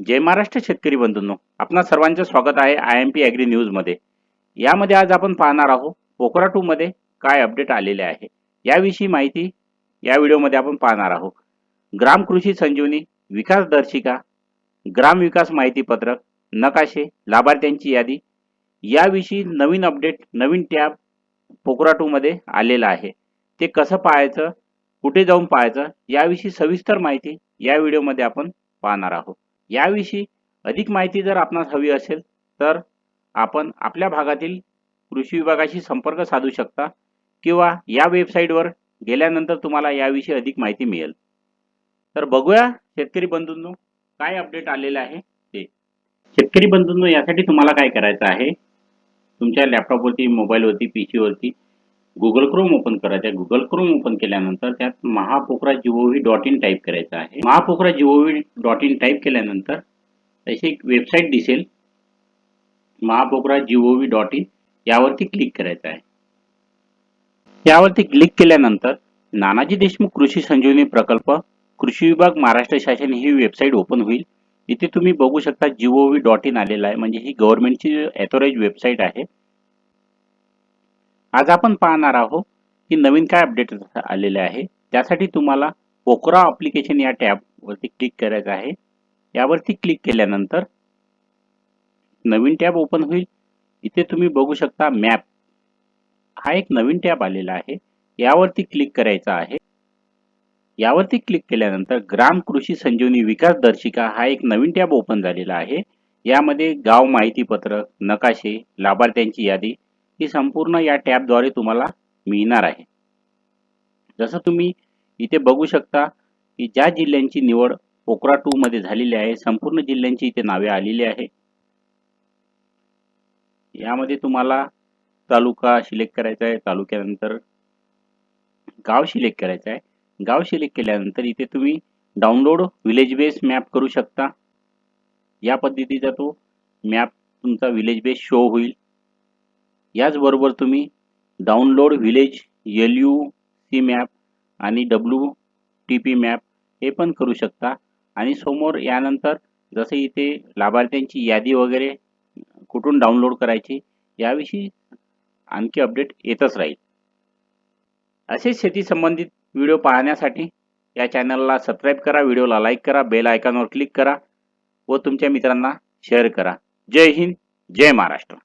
जय महाराष्ट्र शेतकरी बंधूंनो. आपणा सर्वांचे स्वागत आहे आय एम पी ॲग्री न्यूजमध्ये यामध्ये आज आपण पाहणार आहोत पोखरा टूमध्ये काय अपडेट आलेले आहे. याविषयी माहिती या व्हिडिओमध्ये आपण पाहणार आहोत. ग्राम कृषी संजीवनी विकास दर्शिका ग्राम विकास माहिती पत्रक नकाशे लाभार्थ्यांची यादी. याविषयी नवीन अपडेट नवीन टॅब पोखरा टूमध्ये आलेलं आहे. ते कसं पाहायचं कुठे जाऊन पाहायचं याविषयी सविस्तर माहिती या व्हिडिओमध्ये आपण पाहणार आहोत. याविषयी अधिक माहिती जर आपणास हवी असेल तर आपण आपल्या भागातील कृषी विभागाशी संपर्क साधू शकता किंवा या वेबसाईटवर गेल्यानंतर तुम्हाला याविषयी अधिक माहिती मिळेल. तर बघूया शेतकरी बंधूंनो काय अपडेट आलेलं आहे ते. शेतकरी बंधूंनो यासाठी तुम्हाला काय करायचं आहे? तुमच्या लॅपटॉपवरती मोबाईलवरती पी सीवरती गुगल क्रोम ओपन करायचं आहे गुगल क्रोम ओपन केल्यानंतर त्यात Mahapocra gov dot in type करायचं आहे. Mahapocra gov v dot in type केल्यानंतर अशी एक वेबसाईट दिसेल. महापोखरा जीओव्ही डॉट इन यावरती क्लिक करायचं आहे. यावरती क्लिक केल्यानंतर नानाजी देशमुख कृषी संजीवनी प्रकल्प कृषी विभाग महाराष्ट्र शासन ही वेबसाईट ओपन होईल. इथे तुम्ही बघू शकता जीओव्ही व्ही डॉट इन आलेलं आहे. म्हणजे ही गव्हर्नमेंटची ॲथॉराईज वेबसाईट आहे. आज आपण पाहणार आहोत की नवीन काय अपडेट आलेले आहे. त्यासाठी तुम्हाला पोकरा अप्लिकेशन या टॅबवरती क्लिक करायचं आहे. यावरती क्लिक केल्यानंतर नवीन टॅब ओपन होईल. इथे तुम्ही बघू शकता मॅप हा एक नवीन टॅब आलेला आहे. यावरती क्लिक करायचा आहे. यावरती क्लिक केल्यानंतर ग्राम कृषी संजीवनी विकास दर्शिका हा एक नवीन टॅब ओपन झालेला आहे. यामध्ये गाव माहिती पत्रक नकाशे लाभार्थ्यांची यादी ही संपूर्ण या टॅबद्वारे तुम्हाला मिळणार आहे. जसं तुम्ही इथे बघू शकता की ज्या जिल्ह्यांची निवड पोकरा टू मध्ये झालेली आहे संपूर्ण जिल्ह्यांची इथे नावे आलेली आहे. यामध्ये तुम्हाला तालुका सिलेक्ट करायचा आहे तालुक्यानंतर गाव सिलेक्ट करायचं आहे. गाव सिलेक्ट केल्यानंतर इथे तुम्ही डाउनलोड विलेज बेस मॅप करू शकता. या पद्धतीचा तो मॅप तुमचा विलेज बेस शो होईल. याचबरोबर तुम्ही download village L U C map आणि डब्ल्यू टी पी मॅप हे पण करू शकता. आणि समोर यानंतर जसे इथे लाभार्थ्यांची यादी वगैरे कुठून डाउनलोड करायची याविषयी आणखी अपडेट येतच राहील. असे शेती संबंधित व्हिडिओ पाहण्यासाठी या चॅनलला सबस्क्राईब करा व्हिडिओला लाईक करा बेल आयकॉनवर क्लिक करा व तुमच्या मित्रांना शेअर करा. जय हिंद जय महाराष्ट्र.